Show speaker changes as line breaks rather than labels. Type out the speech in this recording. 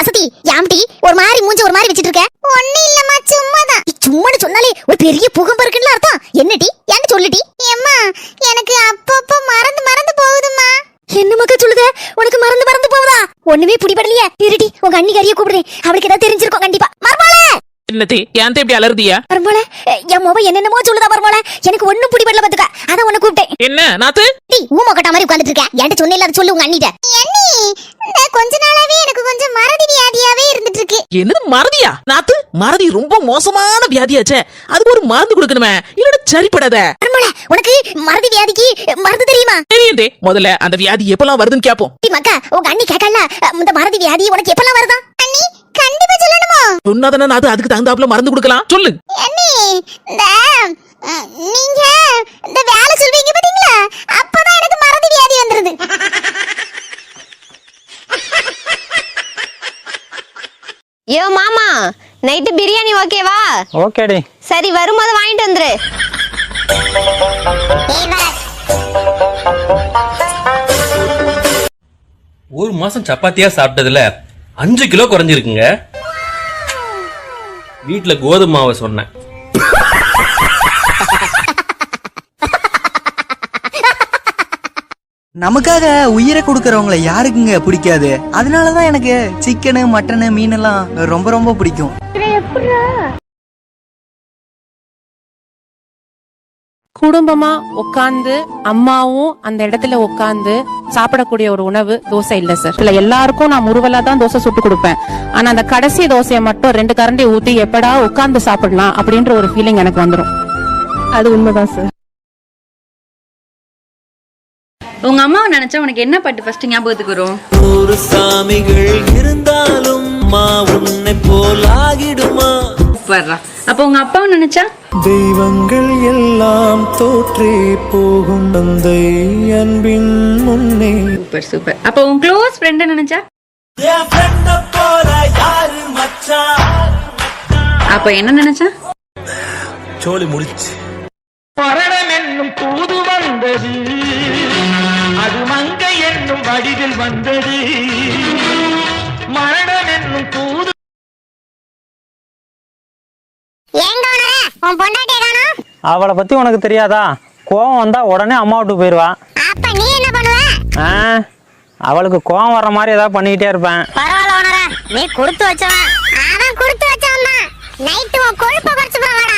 அசதி யாம்டி ஒரு மாதிரி மூஞ்ச ஒரு மாதிரி வச்சிட்டு இருக்க. ஒண்ணு இல்லம்மா சும்மாதான். சும்மான்னு சொன்னாலே ஒரு பெரிய புகம்பு இருக்குன்னு அர்த்தம் என்னடி ஏன்னு சொல்லுடி ஏம்மா எனக்கு அப்பப்போ மறந்து மறந்து போகுதும்மா. என்ன மக்கா சொல்லுத? உனக்கு மறந்து மறந்து போகுதா? ஒண்ணுமே பிடிபடலையே. இருடி உங்க அண்ணி கறிய கூப்பிடுறேன். அவளுக்கு ஏதாவது தெரிஞ்சிருக்கும் கண்டிப்பா. மர்மோளே!
என்னத்தி ஏன் இப்படி அலர்தியா
மர்மோளே என் மொபைல் என்னென்னமோ சொல்லுதா மர்மோளே? எனக்கு ஒண்ணும் பிடிபடல பாத்துக்க. அதான் உன்னை கூப்பிட்டேன்.
என்ன நாத்து?
டேய் ஊம கொட்டா மாதிரி உட்கார்ந்துட்டு இருக்க. என்கிட்ட சொன்னேல அதை சொல்லு உங்க அண்ணிட்ட. அண்ணி இந்த கொஞ்ச
என்னது மறதியா? நாத்து மறதி ரொம்ப மோசமான வியாதியாச்சே. அதுக்கு ஒரு மருந்து கொடுக்கணுமே. இல்லடா சரிப்படாத.
உனக்கு மறதி வியாதிக்கு மருந்து தெரியுமா?
தெரியுதே முதல்ல அந்த வியாதி எப்பெல்லாம் வருதுன்னு கேப்போம்.
மக்கா உங்க அண்ணி கேட்கல. இந்த மறதி வியாதி உனக்கு எப்பலாம் வருதா? அண்ணி கண்டிப்பா சொல்லணுமோ?
சொன்னாதானே நாத்து அதுக்கு தகுந்தாப்புல மருந்து கொடுக்கலாம். சொல்லு.
அண்ணி நீங்க இந்த
யோ மாமா நைட்டு பிரியாணி ஓகேவா
ஓகேடி
சரி வரும்போது வாங்கிட்டு வந்துரு.
ஒரு மாசம் சப்பாத்தியா சாப்பிட்டதுல அஞ்சு கிலோ குறைஞ்சிருக்குங்க. வீட்டுல கோதுமை மாவை சொன்னேன்.
நமக்காக உயிரை கொடுக்கறவங்கள யாருக்குங்க பிடிக்காது? அதனாலதான் எனக்கு சிக்கனு மட்டனு மீனெல்லாம் ரொம்ப ரொம்ப பிடிக்கும்.
குடும்பமா உட்கார்ந்து அம்மாவும் அந்த இடத்துல உட்கார்ந்து சாப்பிடக்கூடிய ஒரு உணவு தோசை இல்ல சார் இல்ல எல்லாருக்கும் நான் முருவலா தான் தோசை சுட்டு கொடுப்பேன். ஆனா அந்த கடைசி தோசையை மட்டும் ரெண்டு கரண்டி ஊத்தி எப்படா உட்கார்ந்து சாப்பிடலாம் அப்படின்ற ஒரு ஃபீலிங் எனக்கு வந்துரும். அது உண்மைதான் சார்
உங்க அம்மாவை நினைச்சா உனக்கு என்ன பாட்டு ஃபர்ஸ்ட் ஞாபகத்துக்கு வரும்?
நூறு சாமிகள் இருந்தாலும் மா உன்னை போல் ஆகிடுமா?
சூப்பர்ரா அப்ப உங்க அப்பாவை நினைச்சா?
தெய்வங்கள் எல்லாம் தோற்றே போகும் தந்தை அன்பின் முன்னே.
சூப்பர் சூப்பர் அப்ப உன் க்ளோஸ் ஃப்ரெண்ட நினைச்சா? அப்ப என்ன நினைச்சா?
சோலி முடிச்சு.
மரணம் என்னும் தூது வந்தது. அது மங்கை என்னும் வடிவில் வந்தது. மரணம் என்னும் தூது
அவளை பத்தி உனக்கு தெரியாதா? கோவம் வந்தா உடனே அம்மா விட்டு போயிருவா. அவளுக்கு கோவம் வர்ற மாதிரி ஏதாவது பண்ணிக்கிட்டே இருப்பேன்.
நீ கொடுத்து வச்சவன் அவன் கொடுத்து வச்சவன் நைட்டு கொழுப்ப குறைச்சு போவாடா